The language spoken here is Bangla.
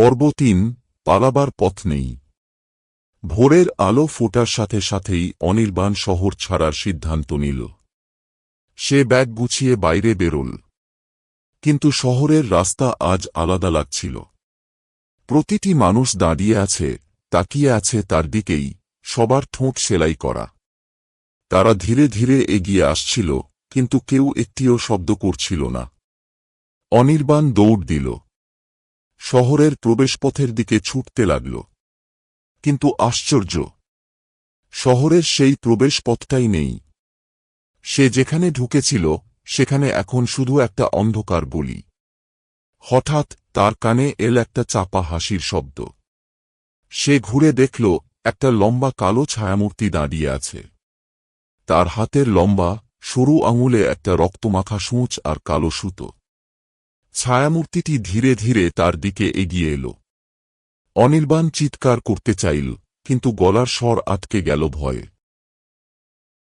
পর্ব তিন পালাবার পথ নেই। ভোরের আলো ফোটার সাথে সাথেই অনির্বাণ শহর ছাড়ার সিদ্ধান্ত নিল। সে ব্যাগ গুছিয়ে বাইরে বেরোল। কিন্তু শহরের রাস্তা আজ আলাদা লাগছিল। প্রতিটি মানুষ দাঁড়িয়ে আছে, তাকিয়ে আছে তার দিকেই, সবার ঠোঁট সেলাই করা। তারা ধীরে ধীরে এগিয়ে আসছিল, কিন্তু কেউ একটিও শব্দ করছিল না। অনির্বাণ দৌড় দিল। শহরের প্রবেশপথের দিকে ছুটতে লাগল। কিন্তু আশ্চর্য, শহরের সেই প্রবেশপথটাই নেই। সে যেখানে ঢুকেছিল, সেখানে এখন শুধু একটা অন্ধকার বলি। হঠাৎ তার কানে এল একটা চাপা হাসির শব্দ। সে ঘুরে দেখল, একটা লম্বা কালো ছায়ামূর্তি দাঁড়িয়ে আছে। তার হাতের লম্বা, সরু আঙুলে একটা রক্তমাখা সূঁচ আর কালো সুতো। ছায়ামূর্তিটি ধীরে ধীরে তার দিকে এগিয়ে এল। অনির্বাণ চিৎকার করতে চাইল, কিন্তু গলার স্বর আটকে গেল ভয়ে।